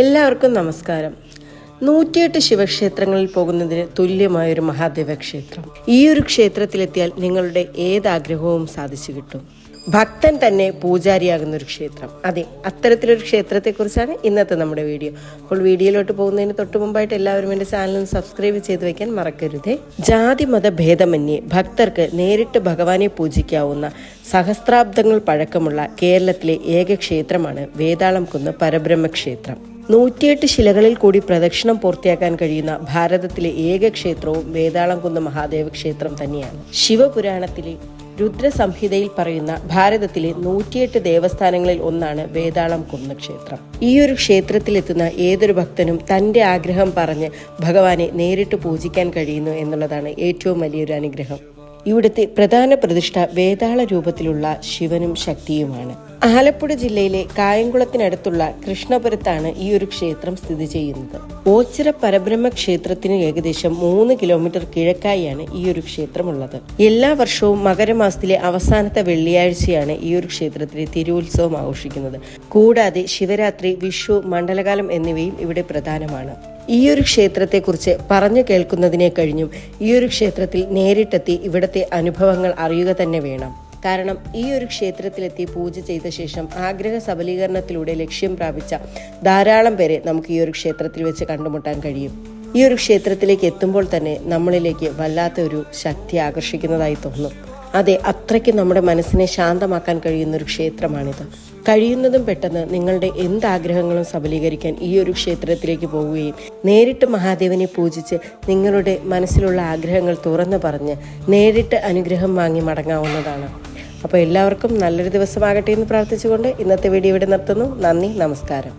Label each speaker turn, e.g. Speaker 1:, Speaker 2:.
Speaker 1: എല്ലാവർക്കും നമസ്കാരം. നൂറ്റിയെട്ട് ശിവക്ഷേത്രങ്ങളിൽ പോകുന്നതിന് തുല്യമായൊരു മഹാദേവ ക്ഷേത്രം. ഈ ഒരു ക്ഷേത്രത്തിലെത്തിയാൽ നിങ്ങളുടെ ഏതാഗ്രഹവും സാധിച്ചു കിട്ടും. ഭക്തൻ തന്നെ പൂജാരിയാകുന്ന ഒരു ക്ഷേത്രം. അതെ അത്തരത്തിലൊരു ക്ഷേത്രത്തെക്കുറിച്ചാണ് ഇന്നത്തെ നമ്മുടെ വീഡിയോ. അപ്പോൾ വീഡിയോയിലോട്ട് പോകുന്നതിന് തൊട്ട് മുമ്പായിട്ട് എല്ലാവരും എന്റെ ചാനലും സബ്സ്ക്രൈബ് ചെയ്ത് വെക്കാൻ മറക്കരുതേ. ജാതി മത ഭേദമന്യേ ഭക്തർക്ക് നേരിട്ട് ഭഗവാനെ പൂജിക്കാവുന്ന സഹസ്രാബ്ദങ്ങൾ പഴക്കമുള്ള കേരളത്തിലെ ഏക ക്ഷേത്രമാണ് വേതാളം കുന്ന് പരബ്രഹ്മ ക്ഷേത്രം നൂറ്റിയെട്ട് ശിലകളിൽ കൂടി പ്രദക്ഷിണം പൂർത്തിയാക്കാൻ കഴിയുന്ന ഭാരതത്തിലെ ഏക ക്ഷേത്രവും വേതാളംകുന്ന് മഹാദേവ ക്ഷേത്രം തന്നെയാണ്. ശിവപുരാണത്തിലെ രുദ്രസംഹിതയിൽ പറയുന്ന ഭാരതത്തിലെ നൂറ്റിയെട്ട് ദേവസ്ഥാനങ്ങളിൽ ഒന്നാണ് വേതാളം കുന്ന് ക്ഷേത്രം. ഈ ഒരു ക്ഷേത്രത്തിലെത്തുന്ന ഏതൊരു ഭക്തനും തന്റെ ആഗ്രഹം പറഞ്ഞ് ഭഗവാനെ നേരിട്ട് പൂജിക്കാൻ കഴിയുന്നു എന്നുള്ളതാണ് ഏറ്റവും വലിയൊരു അനുഗ്രഹം. ഇവിടുത്തെ പ്രധാന പ്രതിഷ്ഠ വേതാള രൂപത്തിലുള്ള ശിവനും ശക്തിയുമാണ്. ആലപ്പുഴ ജില്ലയിലെ കായംകുളത്തിനടുത്തുള്ള കൃഷ്ണപുരത്താണ് ഈ ഒരു ക്ഷേത്രം സ്ഥിതി ചെയ്യുന്നത്. ഓച്ചിറ പരബ്രഹ്മ ക്ഷേത്രത്തിന് ഏകദേശം മൂന്ന് കിലോമീറ്റർ കിഴക്കായാണ് ഈ ഒരു ക്ഷേത്രമുള്ളത്. എല്ലാ വർഷവും മകരമാസത്തിലെ അവസാനത്തെ വെള്ളിയാഴ്ചയാണ് ഈ ഒരു ക്ഷേത്രത്തിലെ തിരുവുത്സവം ആഘോഷിക്കുന്നത്. കൂടാതെ ശിവരാത്രി വിഷു മണ്ഡലകാലം എന്നിവയും ഇവിടെ പ്രധാനമാണ്. ഈ ഒരു ക്ഷേത്രത്തെക്കുറിച്ച് പറഞ്ഞു കേൾക്കുന്നതിനെ കഴിഞ്ഞും ഈ ഒരു ക്ഷേത്രത്തിൽ നേരിട്ടെത്തി ഇവിടത്തെ അനുഭവങ്ങൾ അറിയുക തന്നെ വേണം. കാരണം ഈ ഒരു ക്ഷേത്രത്തിലെത്തി പൂജ ചെയ്ത ശേഷം ആഗ്രഹ സബലീകരണത്തിലൂടെ ലക്ഷ്യം പ്രാപിച്ച ധാരാളം പേരെ നമുക്ക് ഈ ഒരു ക്ഷേത്രത്തിൽ വെച്ച് കണ്ടുമുട്ടാൻ കഴിയും. ഈ ഒരു ക്ഷേത്രത്തിലേക്ക് എത്തുമ്പോൾ തന്നെ നമ്മളിലേക്ക് വല്ലാത്ത ഒരു ശക്തി ആകർഷിക്കുന്നതായി തോന്നും. അതെ അത്രയ്ക്ക് നമ്മുടെ മനസ്സിനെ ശാന്തമാക്കാൻ കഴിയുന്ന ഒരു ക്ഷേത്രമാണിത്. കഴിയുന്നതും പെട്ടെന്ന് നിങ്ങളുടെ എന്താഗ്രഹങ്ങളും സബലീകരിക്കാൻ ഈ ഒരു ക്ഷേത്രത്തിലേക്ക് പോവുകയും നേരിട്ട് മഹാദേവനെ പൂജിച്ച് നിങ്ങളുടെ മനസ്സിലുള്ള ആഗ്രഹങ്ങൾ തുറന്നു പറഞ്ഞ് നേരിട്ട് അനുഗ്രഹം വാങ്ങി മടങ്ങാവുന്നതാണ്. അപ്പോൾ എല്ലാവർക്കും നല്ലൊരു ദിവസമാകട്ടെ എന്ന് പ്രാർത്ഥിച്ചുകൊണ്ട് ഇന്നത്തെ വീഡിയോ ഇവിടെ നിർത്തുന്നു. നന്ദി നമസ്കാരം.